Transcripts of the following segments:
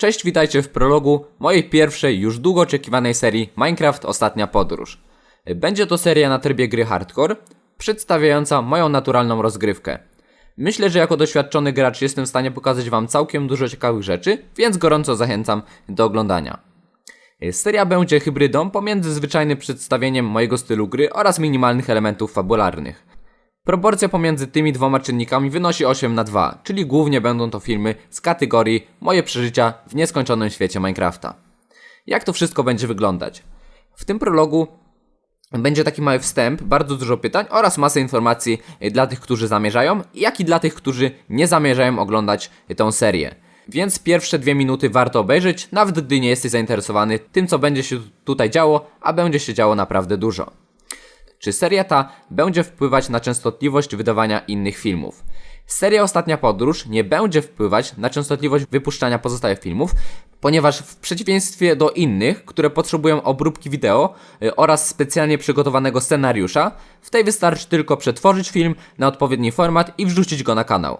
Cześć, witajcie w prologu mojej pierwszej, już długo oczekiwanej serii Minecraft Ostatnia Podróż. Będzie to seria na trybie gry hardcore, przedstawiająca moją naturalną rozgrywkę. Myślę, że jako doświadczony gracz jestem w stanie pokazać wam całkiem dużo ciekawych rzeczy, więc gorąco zachęcam do oglądania. Seria będzie hybrydą pomiędzy zwyczajnym przedstawieniem mojego stylu gry oraz minimalnych elementów fabularnych. Proporcja pomiędzy tymi dwoma czynnikami wynosi 8 na 2, czyli głównie będą to filmy z kategorii Moje przeżycia w nieskończonym świecie Minecrafta. Jak to wszystko będzie wyglądać? W tym prologu będzie taki mały wstęp, bardzo dużo pytań oraz masę informacji dla tych, którzy zamierzają, jak i dla tych, którzy nie zamierzają oglądać tą serię. Więc pierwsze dwie minuty warto obejrzeć, nawet gdy nie jesteś zainteresowany tym, co będzie się tutaj działo, a będzie się działo naprawdę dużo. Czy seria ta będzie wpływać na częstotliwość wydawania innych filmów? Seria Ostatnia Podróż nie będzie wpływać na częstotliwość wypuszczania pozostałych filmów, ponieważ w przeciwieństwie do innych, które potrzebują obróbki wideo y, oraz specjalnie przygotowanego scenariusza, w tej wystarczy tylko przetworzyć film na odpowiedni format i wrzucić go na kanał.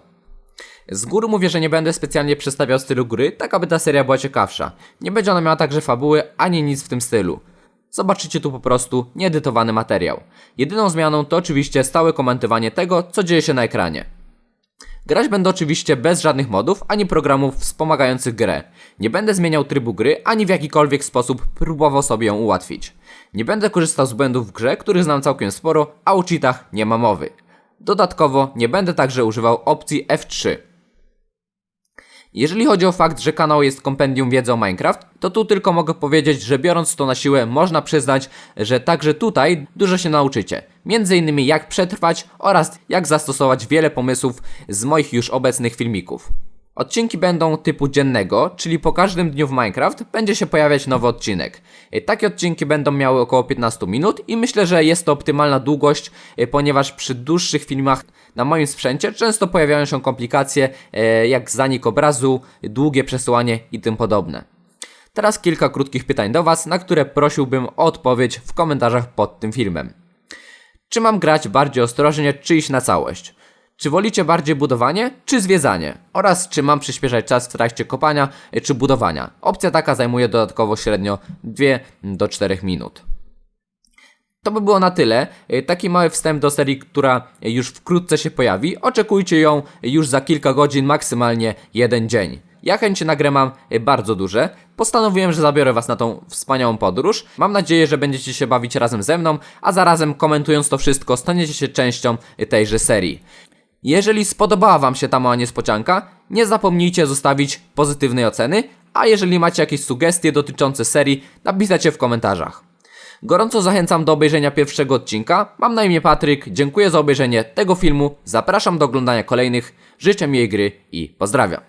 Z góry mówię, że nie będę specjalnie przedstawiał stylu gry, tak aby ta seria była ciekawsza. Nie będzie ona miała także fabuły ani nic w tym stylu. Zobaczycie tu po prostu nieedytowany materiał. Jedyną zmianą to oczywiście stałe komentowanie tego, co dzieje się na ekranie. Grać będę oczywiście bez żadnych modów ani programów wspomagających grę. Nie będę zmieniał trybu gry ani w jakikolwiek sposób próbował sobie ją ułatwić. Nie będę korzystał z błędów w grze, których znam całkiem sporo, a o cheatach nie ma mowy. Dodatkowo nie będę także używał opcji F3. Jeżeli chodzi o fakt, że kanał jest kompendium wiedzy o Minecraft, to tu tylko mogę powiedzieć, że biorąc to na siłę, można przyznać, że także tutaj dużo się nauczycie. Między innymi jak przetrwać oraz jak zastosować wiele pomysłów z moich już obecnych filmików. Odcinki będą typu dziennego, czyli po każdym dniu w Minecraft będzie się pojawiać nowy odcinek. E, Takie odcinki będą miały około 15 minut i myślę, że jest to optymalna długość, e, ponieważ przy dłuższych filmach na moim sprzęcie często pojawiają się komplikacje e, jak zanik obrazu, długie przesyłanie i tym podobne. Teraz kilka krótkich pytań do Was, na które prosiłbym o odpowiedź w komentarzach pod tym filmem. Czy mam grać bardziej ostrożnie, czy iść na całość? Czy wolicie bardziej budowanie, czy zwiedzanie? Oraz czy mam przyspieszać czas w trakcie kopania, y, czy budowania? Opcja taka zajmuje dodatkowo średnio 2 do 4 minut. To by było na tyle. Y, Taki mały wstęp do serii, która już wkrótce się pojawi. Oczekujcie ją już za kilka godzin, maksymalnie jeden dzień. Ja chęci na mam y, bardzo duże. Postanowiłem, że zabiorę Was na tą wspaniałą podróż. Mam nadzieję, że będziecie się bawić razem ze mną, a zarazem komentując to wszystko, staniecie się częścią tejże serii. Jeżeli spodobała Wam się ta mała niespodzianka, nie zapomnijcie zostawić pozytywnej oceny, a jeżeli macie jakieś sugestie dotyczące serii, napisać w komentarzach. Gorąco zachęcam do obejrzenia pierwszego odcinka. Mam na imię Patryk, dziękuję za obejrzenie tego filmu, zapraszam do oglądania kolejnych, życzę miłej gry i pozdrawiam.